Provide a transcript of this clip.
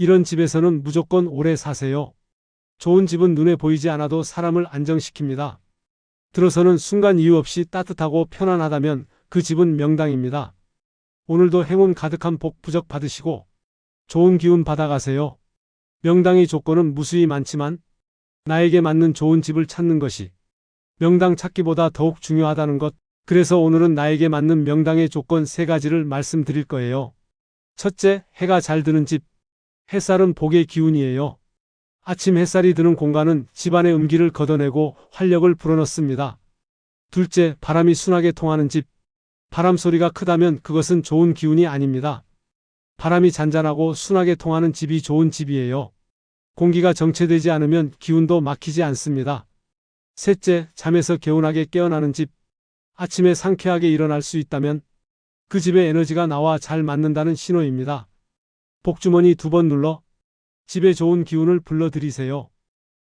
이런 집에서는 무조건 오래 사세요. 좋은 집은 눈에 보이지 않아도 사람을 안정시킵니다. 들어서는 순간 이유 없이 따뜻하고 편안하다면 그 집은 명당입니다. 오늘도 행운 가득한 복 부적 받으시고 좋은 기운 받아가세요. 명당의 조건은 무수히 많지만 나에게 맞는 좋은 집을 찾는 것이 명당 찾기보다 더욱 중요하다는 것. 그래서 오늘은 나에게 맞는 명당의 조건 세 가지를 말씀드릴 거예요. 첫째, 해가 잘 드는 집. 햇살은 복의 기운이에요. 아침 햇살이 드는 공간은 집안의 음기를 걷어내고 활력을 불어넣습니다. 둘째, 바람이 순하게 통하는 집. 바람 소리가 크다면 그것은 좋은 기운이 아닙니다. 바람이 잔잔하고 순하게 통하는 집이 좋은 집이에요. 공기가 정체되지 않으면 기운도 막히지 않습니다. 셋째, 잠에서 개운하게 깨어나는 집. 아침에 상쾌하게 일어날 수 있다면 그 집의 에너지가 나와 잘 맞는다는 신호입니다. 복주머니 두 번 눌러 집에 좋은 기운을 불러들이세요.